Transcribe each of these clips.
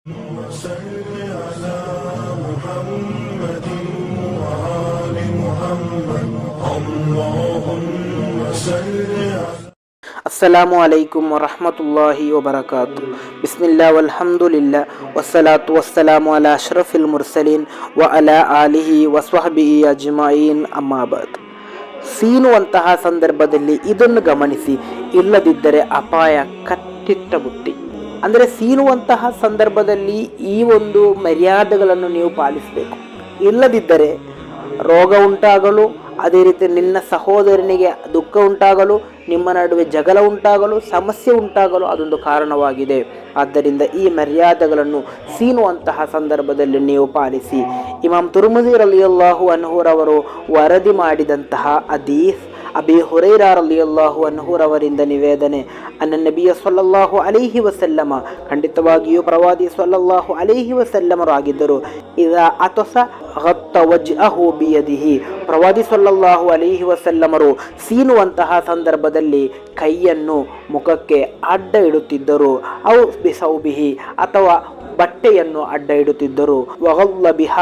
صل على محمد وآل محمد اللهم صل على ಅಸ್ಸಲಾಮು ಅಲೈಕುಂ ವರಹಮತುಲ್ಲಾಹಿ ವಬರಕಾತು ಬಿಸ್ಮಿಲ್ಲಾ ವಲ್ಹಮ್ದುಲಿಲ್ಲಾ ವಸ್ಸಲಾತು ವಸ್ಸಲಾಮು ಅಲಾ ಅಶ್ರಫಿಲ್ ಮುರ್ಸಲೀನ್ ವ ಅಲಾ ಆಲಿಹಿ ವಸ್ವಹಬಿ ಅಜ್ಮಾಯಿನ್ ಅಮ್ಮಾಬಾದ್ ಸೀನುವಂತಹ ಸಂದರ್ಭದಲ್ಲಿ ಇದನ್ನು ಗಮನಿಸಿ ಇಲ್ಲದಿದ್ದರೆ ಅಪಾಯ ಕಟ್ಟಿಟ್ಟ ಬುತ್ತಿ ಅಂದರೆ ಸೀನುವಂತಹ ಸಂದರ್ಭದಲ್ಲಿ ಈ ಒಂದು ಮರ್ಯಾದೆಗಳನ್ನು ನೀವು ಪಾಲಿಸಬೇಕು. ಇಲ್ಲದಿದ್ದರೆ ರೋಗ ಉಂಟಾಗಲು, ಅದೇ ರೀತಿ ನಿನ್ನ ಸಹೋದರನಿಗೆ ದುಃಖ ಉಂಟಾಗಲು, ನಿಮ್ಮ ನಡುವೆ ಜಗಳ ಉಂಟಾಗಲು, ಸಮಸ್ಯೆ ಉಂಟಾಗಲು ಅದೊಂದು ಕಾರಣವಾಗಿದೆ. ಆದ್ದರಿಂದ ಈ ಮರ್ಯಾದೆಗಳನ್ನು ಸೀನುವಂತಹ ಸಂದರ್ಭದಲ್ಲಿ ನೀವು ಪಾಲಿಸಿ. ಇಮಾಮ್ ತುರ್ಮುದಿ ರಲಿಯಲ್ಲಾಹು ಅನ್ಹೂರವರು ವರದಿ ಮಾಡಿದಂತಹ ಅದೀಸ್ ಅಬಿ ಹುರೈರಾ ರಲಿಯಲ್ಲಾಹು ಅನ್ಹೂರವರಿಂದ ನಿವೇದನೆ. ಅನ್ನ ನಬಿಯ ಸೊಲ್ಲಲ್ಲಾಹು ಅಲಿಹಿ ವಸಲ್ಲಮ, ಖಂಡಿತವಾಗಿಯೂ ಪ್ರವಾದಿ ಸೊಲ್ಲಲ್ಲಾಹು ಅಲಿಹಿ ವಸಲ್ಲಮರು ಆಗಿದ್ದರು. ಇದ ಅತೊಸ ಅಹು ಬಿಯದಿಹಿ. ಪ್ರವಾದಿ ಸೊಲ್ಲಲ್ಲಾಹು ಅಲಿಹಿ ವಸಲ್ಲಮರು ಸೀನುವಂತಹ ಸಂದರ್ಭದಲ್ಲಿ ಕೈಯನ್ನು ಮುಖಕ್ಕೆ ಅಡ್ಡ ಇಡುತ್ತಿದ್ದರು. ಔ ಬಿಸೌಬಿಹಿ ಅಥವಾ ಬಟ್ಟೆಯನ್ನು ಅಡ್ಡ ಇಡುತ್ತಿದ್ದರು. ವಗಲ್ಲ ಬಿಹ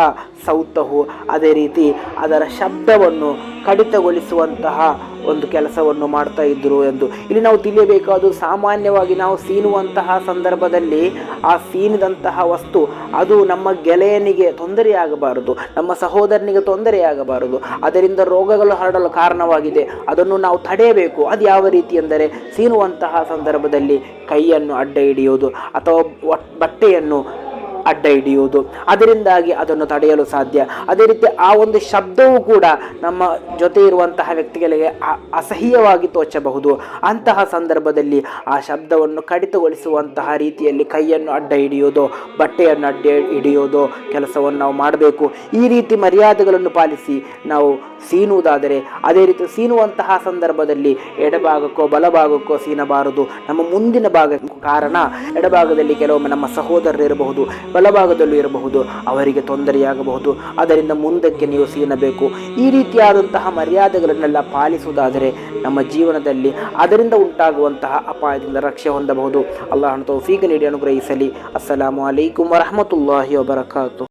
ಸೌತಹು, ಅದೇ ರೀತಿ ಅದರ ಶಬ್ದವನ್ನು ಕಡಿತಗೊಳಿಸುವಂತಹ ಒಂದು ಕೆಲಸವನ್ನು ಮಾಡ್ತಾ ಇದ್ದರು ಎಂದು. ಇಲ್ಲಿ ನಾವು ತಿಳಿಯಬೇಕಾದು ಸಾಮಾನ್ಯವಾಗಿ ನಾವು ಸೀನುವಂತಹ ಸಂದರ್ಭದಲ್ಲಿ ಆ ಸೀನಿದಂತಹ ವಸ್ತು ಅದು ನಮ್ಮ ಗೆಳೆಯನಿಗೆ ತೊಂದರೆಯಾಗಬಾರದು, ನಮ್ಮ ಸಹೋದರನಿಗೆ ತೊಂದರೆಯಾಗಬಾರದು. ಅದರಿಂದ ರೋಗಗಳು ಹರಡಲು ಕಾರಣವಾಗಿದೆ. ಅದನ್ನು ನಾವು ತಡೆಯಬೇಕು. ಅದು ಯಾವ ರೀತಿ ಎಂದರೆ ಸೀನುವಂತಹ ಸಂದರ್ಭದಲ್ಲಿ ಕೈಯನ್ನು ಅಡ್ಡ ಹಿಡಿಯೋದು ಅಥವಾ ಬಟ್ಟೆಯನ್ನು ಅಡ್ಡ ಹಿಡಿಯುವುದು. ಅದರಿಂದಾಗಿ ಅದನ್ನು ತಡೆಯಲು ಸಾಧ್ಯ. ಅದೇ ರೀತಿ ಆ ಒಂದು ಶಬ್ದವೂ ಕೂಡ ನಮ್ಮ ಜೊತೆ ಇರುವಂತಹ ವ್ಯಕ್ತಿಗಳಿಗೆ ಅಸಹ್ಯವಾಗಿ ತೋಚಬಹುದು. ಅಂತಹ ಸಂದರ್ಭದಲ್ಲಿ ಆ ಶಬ್ದವನ್ನು ಕಡಿತಗೊಳಿಸುವಂತಹ ರೀತಿಯಲ್ಲಿ ಕೈಯನ್ನು ಅಡ್ಡ ಹಿಡಿಯೋದು ಬಟ್ಟೆಯನ್ನು ಅಡ್ಡ ಹಿಡಿಯೋದು ಕೆಲಸವನ್ನು ನಾವು ಮಾಡಬೇಕು. ಈ ರೀತಿ ಮರ್ಯಾದೆಗಳನ್ನು ಪಾಲಿಸಿ ನಾವು ಸೀನುವುದಾದರೆ, ಅದೇ ರೀತಿ ಸೀನುವಂತಹ ಸಂದರ್ಭದಲ್ಲಿ ಎಡಭಾಗಕ್ಕೋ ಬಲಭಾಗಕ್ಕೋ ಸೀನಬಾರದು. ನಮ್ಮ ಮುಂದಿನ ಭಾಗಕ್ಕೂ ಕಾರಣ ಎಡಭಾಗದಲ್ಲಿ ಕೆಲವೊಮ್ಮೆ ನಮ್ಮ ಸಹೋದರರು ಇರಬಹುದು. ಬಲಭಾಗದಲ್ಲೂ ಇರಬಹುದು, ಅವರಿಗೆ ತೊಂದರೆಯಾಗಬಹುದು. ಅದರಿಂದ ಮುಂದಕ್ಕೆ ನೀವು ಸೀನಬೇಕು. ಈ ರೀತಿಯಾದಂತಹ ಮರ್ಯಾದೆಗಳನ್ನೆಲ್ಲ ಪಾಲಿಸುವುದಾದರೆ ನಮ್ಮ ಜೀವನದಲ್ಲಿ ಅದರಿಂದ ಉಂಟಾಗುವಂತಹ ಅಪಾಯದಿಂದ ರಕ್ಷೆ ಹೊಂದಬಹುದು. ಅಲ್ಲಾಹನ ತೌಫೀಗ ನೀಡಿ, ಅನುಗ್ರಹಿಸಲಿ. ಅಸ್ಸಲಾಮು ಅಲೈಕುಂ ವರಹಮತುಲ್ಲಾಹಿ ವಬರಕಾತು.